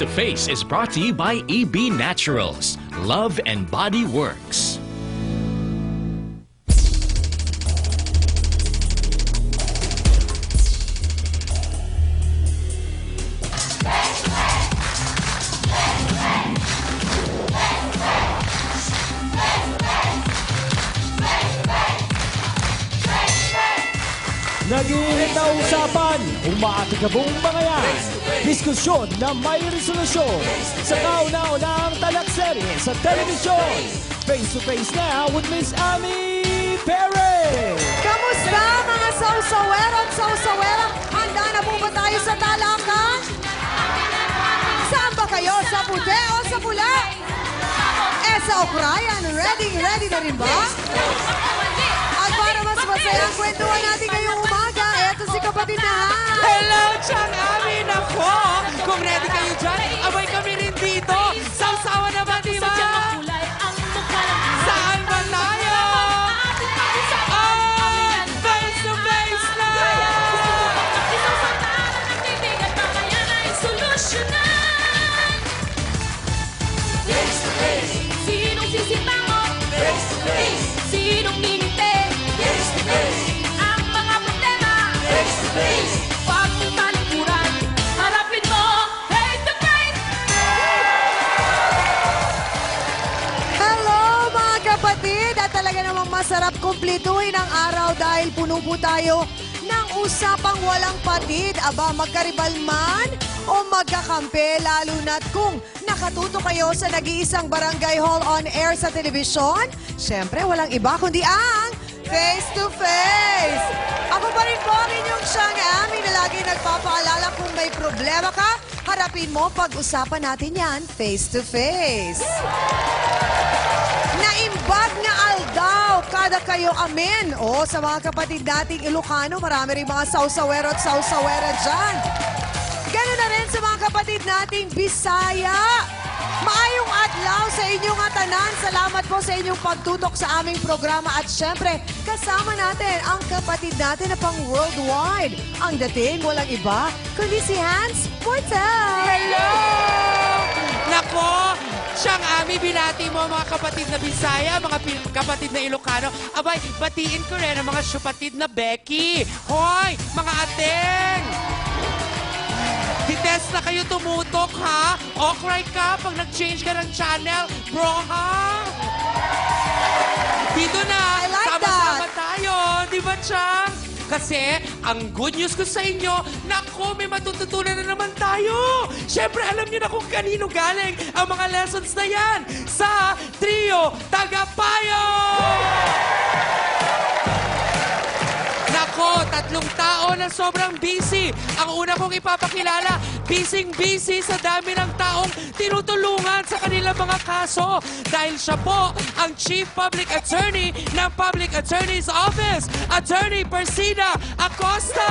to Face is brought to you by EB Naturals. Love and Body Works. Nag-iinit na usapan, umaatikabong mga yan. Diskusyon na may resolusyon sa kauna-unang talakserye sa telebisyon. Face to face now with Miss Ami Perez. Kamusta mga sausawero at sausawera? Handa na po ba tayo sa talakan? Saan ba kayo? Sa puti o sa pula? Eh sa Ukrayan, ready, ready na rin ba? At para mas masaya ang kwentuhan natin ngayong umaga, kapatid na Han. Hello, Chang Amin! Ako! Kung ready kayo dyan, abay kami rin dito! Sausawa na ba, di masarap kumpletuhin ang araw dahil puno po tayo ng usapang walang patid. Aba, magkaribal man o magkakampi, lalo na't kung nakatuto kayo sa nag-iisang barangay hall on air sa telebisyon, syempre walang iba kundi ang Face to Face! Ako pa rin po ang inyong siyang Ami na lagi nagpapaalala kung may problema ka, harapin mo pag-usapan natin yan face to face. Naimbag na aldaw kada kayo amen. O sa mga kapatid nating Ilocano, marami rin mga sausawero at sausawera dyan. Ganun na rin sa mga kapatid nating Bisaya. Maayong adlaw sa inyong atanan. Salamat po sa inyong pagtutok sa aming programa. At syempre, kasama natin ang kapatid natin na pang worldwide. Ang dating walang iba, kundi si Hans Portal. Hello! Nako! Siyang Ami, binati mo ang mga kapatid na Bisaya, mga kapatid na Ilocano. Abay, batiin ko rin ang mga syupatid na Becky. Hoy, mga ateng! Dites na kayo tumutok, ha? Okray ka pag nag-change ka ng channel, bro, ha? Dito na, I like sama-sama tayo, di ba, Chang? Kasi, ang good news ko sa inyo, naku, may matututunan na naman tayo. Siyempre, alam niyo na kung kanino galing ang mga lessons na yan sa Trio Tagapayo! Nako, tatlong tao na sobrang busy. Ang una kong ipapakilala, busy-busy sa dami ng taong tinutulungan sa kanilang mga kaso. Dahil siya po ang Chief Public Attorney ng Public Attorney's Office, Attorney Persida Acosta.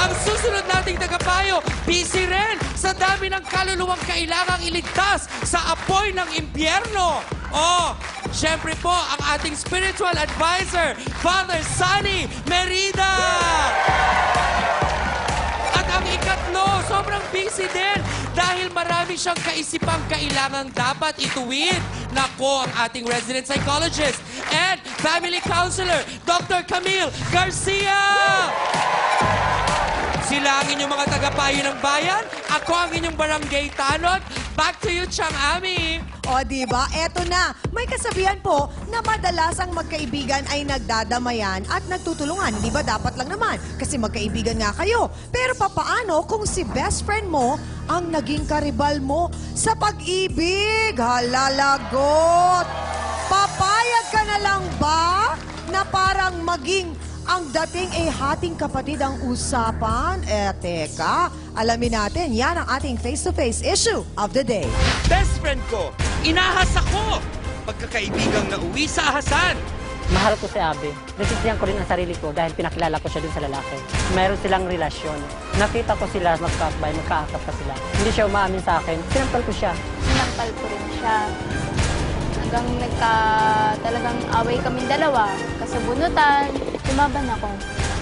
Ang susunod nating tagapayo, busy rin sa dami ng kaluluwang kailangang iligtas sa apoy ng impyerno. Oh, syempre po, ang ating spiritual advisor, Father Sunny Merida. Ikatlo, sobrang busy din dahil marami siyang kaisipang kailangang dapat ituwid. Nako, ang ating resident psychologist and family counselor, Dr. Camille Garcia. Ang inyong mga tagapayo ng bayan. Ako ang inyong barangay tanod. Back to you, Chang Ami. O, di ba? Eto na. May kasabihan po na madalas ang magkaibigan ay nagdadamayan at nagtutulungan. Di ba dapat lang naman? Kasi magkaibigan nga kayo. Pero papaano kung si best friend mo ang naging karibal mo sa pag-ibig? Halalagot! Papayag ka na lang ba na parang maging ang dating ay hating kapatid ang usapan? Eh, teka. Alamin natin, yan ang ating face-to-face issue of the day. Best friend ko, inahas ako. Pagkakaibigang nauwi sa ahasan. Mahal ko si Abby. Nasisiyan ko rin ang sarili ko dahil pinakilala ko siya dun sa lalaki. Mayroon silang relasyon. Nakita ko sila magkakbay, magkaakap pa sila. Hindi siya umaamin sa akin. Sinampal ko siya. sinampal ko rin siya. Hanggang nagka, talagang away kaming dalawa. Kasabunutan, tumaban ako.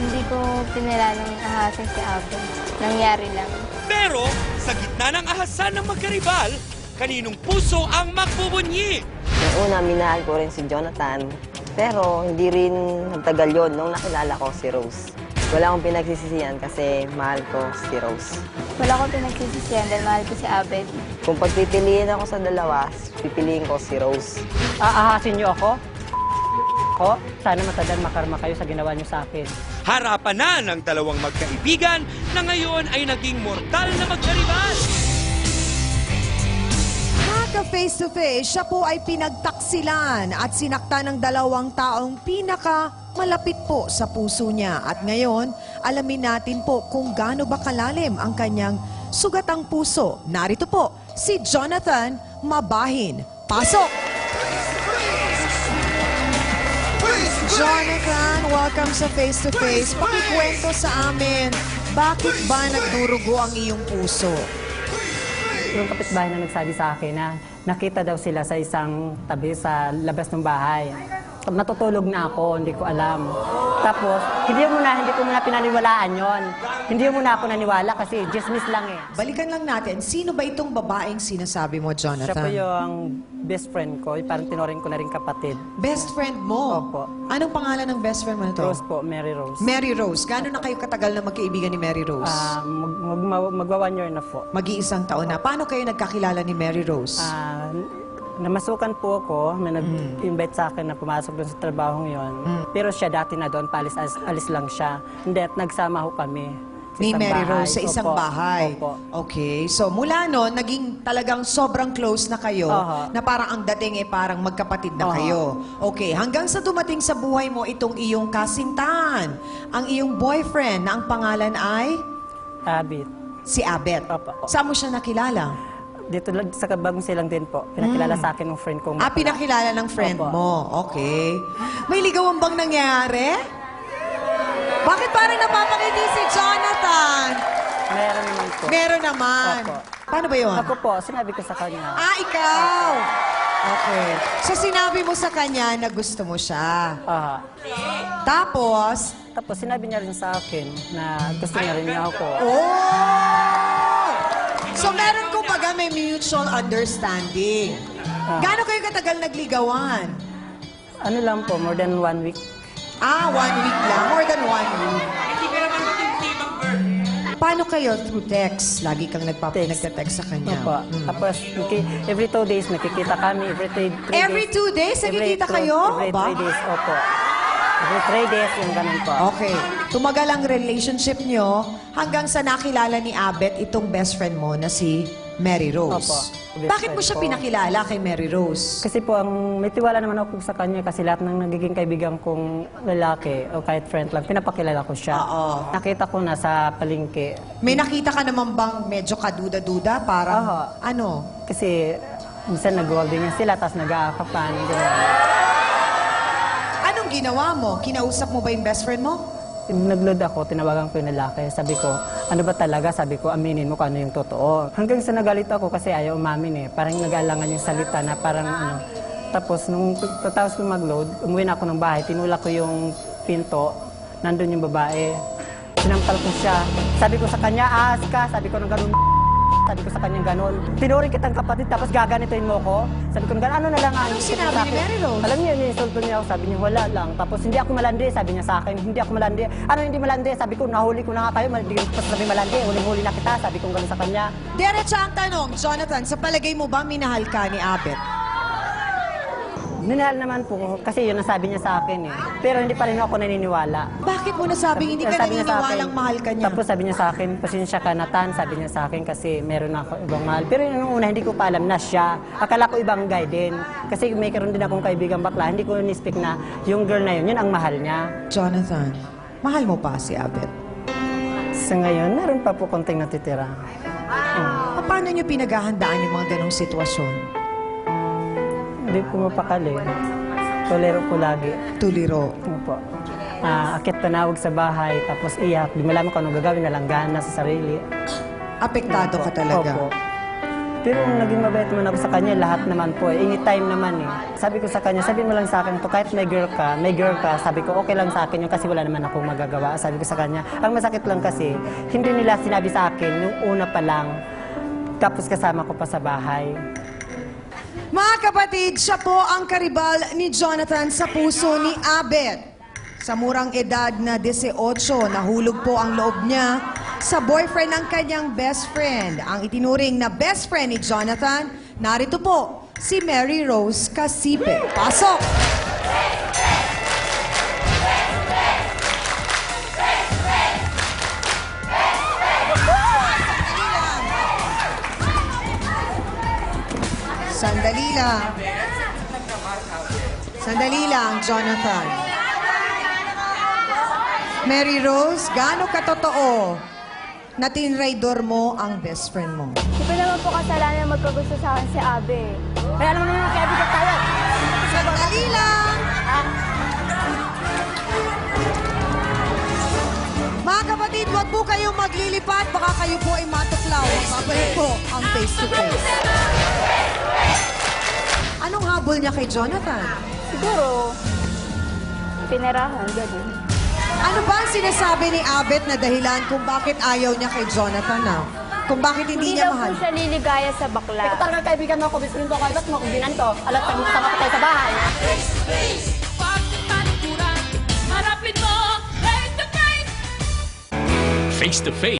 Hindi ko pinilalang ahasin si Abo. nangyari lang. Pero sa gitna ng ahasan ng magkaribal, kaninong puso ang magbubunyi? Noong una, minahal ko rin si Jonathan. Pero hindi rin nagtagal yun nung nakilala ko si Rose. Wala akong pinagsisisihan kasi mahal ko si Rose. Wala ko pinagsisisihan dahil mahal ko si Abed. Kung pagpipiliin ako sa dalawa, pipiliin ko si Rose. Aahasin niyo ako? Ako? Sana matandaan makarma kayo sa ginawa niyo sa akin. Harapan na ng dalawang magkaibigan na ngayon ay naging mortal na magkaribal. Maka face to face, siya po ay pinagtaksilan at sinakta ng dalawang taong pinaka malapit po sa puso niya. At ngayon, alamin natin po kung gaano ba kalalim ang kanyang sugatang puso. Narito po, si Jonathan Mabahin. Pasok! Jonathan, welcome sa Face to Face. Pakikwento sa amin, bakit ba nagdurugo ang iyong puso? Yung kapitbahay na nagsabi sa akin na nakita daw sila sa isang tabi sa labas ng bahay. Natutulog na ako, hindi ko alam. Tapos, hindi mo na, hindi ko muna pinaniwalaan yon. Hindi mo na ako naniwala kasi dismiss lang eh. Balikan lang natin, sino ba itong babaeng sinasabi mo, Siya Jonathan? po yung best friend ko, parang tinorin ko na rin kapatid. Best friend mo? Opo. Anong pangalan ng best friend mo na to? Rose po, Mary Rose. Mary Rose. Gano'n na kayo katagal na magkaibigan ni Mary Rose? Ah, mag, mag, magwa one year na po. Mag-iisang taon na. Paano kayo nagkakilala ni Mary Rose? Ah, namasukan po ako, may nag-invite sa akin na pumasok doon sa trabahong yon. Pero siya dati na doon, palis alis, alis lang siya. Hindi, at nagsama ho kami. sa ni isang Mary bahay. Rose sa isang Opo. bahay. Opo. Okay. So, mula noon, naging talagang sobrang close na kayo Aha. na parang ang dating eh parang magkapatid na Aha. kayo. Okay. Hanggang sa dumating sa buhay mo itong iyong kasintahan, ang iyong boyfriend na ang pangalan ay Abit. si Abet. Opo. Saan mo siya nakilala? Dito lang sa Kabagong Silang din po. Pinakilala sa akin ng friend kong Ah, pinakilala ng friend Opo. mo. Okay. May ligawan bang nangyari? Bakit parang napapakiti si Jonathan? Meron naman po. Meron naman. Opo. Paano ba yun? Ako po, sinabi ko sa kanya. Ah, ikaw! Okay. So, sinabi mo sa kanya na gusto mo siya. Aha. Tapos, Tapos sinabi niya rin sa akin na gusto niya rin niya ako. oh! So, meron ko baga may mutual understanding. Gaano kayo katagal nagligawan? Ano lang po, more than one week. Ah, one week lang. More than one week. Paano kayo? Through text? Lagi kang nagpap Text. nagte-text sa kanya. Opo. Tapos, okay, every two days nakikita kami. Every three, three Every days. two days, nagkikita two- kayo? Every Ba? three days, opo. Every three days, yung ganun po. Okay. Tumagal ang relationship nyo hanggang sa nakilala ni Abet itong best friend mo na si Mary Rose. Opo. Bakit mo siya ko. pinakilala kay Mary Rose? Kasi po, ang may tiwala naman ako sa kanya kasi lahat ng nagiging kaibigan kong lalaki o kahit friend lang, pinapakilala ko siya. Oo. Nakita ko na sa palengke. May nakita ka naman bang medyo kaduda-duda? Parang, Oo. ano? Kasi minsan nag-holding nga sila, tapos nag-aakapan. ganun. Anong ginawa mo? Kinausap mo ba yung best friend mo? Nag-load ako, tinawagan ko yung lalaki. Sabi ko, ano ba talaga? Sabi ko, aminin mo kung ano yung totoo. Hanggang sa nagalit ako kasi ayaw umamin eh. Parang nag-aalangan yung salita na parang ano. Tapos nung tatapos ko mag-load, umuwi na ako ng bahay, tinulak ko yung pinto, nandun yung babae. Sinampal ko siya. Sabi ko sa kanya, aas ka. Sabi ko ng ganun, sabi ko sa kanya ganun. Tinuring kitang kapatid, tapos gaganituin mo ko. Sabi ko ano na lang ang Anong sinabi ni Mary Rose? Alam niyo, iniinsulto niya ako. Sabi niya, wala lang. Tapos hindi ako malandi, sabi niya sa akin. Hindi ako malandi. Ano hindi malandi? Sabi ko, nahuli ko na nga kayo. Hindi ko sabi malandi. Huling-huli na kita. Sabi ko ganun sa kanya. Diretsa ang tanong, Jonathan, sa palagay mo ba minahal ka ni Abet? Minahal naman po kasi yun ang sabi niya sa akin eh. Pero hindi pa rin ako naniniwala. Bakit mo nasabing hindi ka Sabi niya sa akin- naniniwalang mahal ka niya? Tapos sabi niya sa akin, pasensya ka na tan, sabi niya sa akin kasi meron ako ibang mahal. Pero yun ang una, hindi ko pa alam na siya. Akala ko ibang guy din. Kasi may karoon din akong kaibigang bakla. Hindi ko ni-speak na yung girl na yun, yun ang mahal niya. Jonathan, mahal mo pa si Abet? Sa ngayon, meron pa po konting natitira. Paano niyo pinaghahandaan yung mga ganong sitwasyon? Hindi ko mapakali. Tolero ko lagi. Tuliro. Ano po? Ah, akit tanawag sa bahay, tapos iyak. Di malaman ko anong gagawin, nalanggana sa sarili. Apektado ka talaga. Opo. Pero naging mabait naman ako sa kanya, lahat naman po. eh. Anytime naman eh. Sabi ko sa kanya, sabi mo lang sa akin to, kahit may girl ka, may girl ka, sabi ko, okay lang sa akin yun kasi wala naman akong magagawa. Sabi ko sa kanya, ang masakit lang kasi, hindi nila sinabi sa akin yung una pa lang, tapos kasama ko pa sa bahay. Mga kapatid, siya po ang karibal ni Jonathan sa puso ni Abet. Sa murang edad na 18, nahulog po ang loob niya sa boyfriend ng kanyang best friend. Ang itinuring na best friend ni Jonathan, narito po, si Mary Rose Casipe. Pasok! Lang. Sandali lang, Jonathan. Mary Rose, gaano katotoo na tinraidor mo ang best friend mo? Di ba naman po kasalanan magkagusto sa akin si Abe? Kaya naman naman kaibigan tayo. Sandali lang! Mga kapatid, huwag po kayong maglilipat. Baka kayo po ay matuklaw. Babalik po ang face-to-face. Anong habol niya kay Jonathan? Siguro, pinerahan, gano'n. Ano ba ang sinasabi ni Abet na dahilan kung bakit ayaw niya kay Jonathan na? Kung bakit hindi, Hindi niya daw po mahal? siya liligaya sa bakla. Ikaw talaga kaibigan mo ako, friend ko ako, ba't mo akong binanto? Alat, sama ko tayo sa bahay. Pagtalikuran, harapin mo face to face. Face to face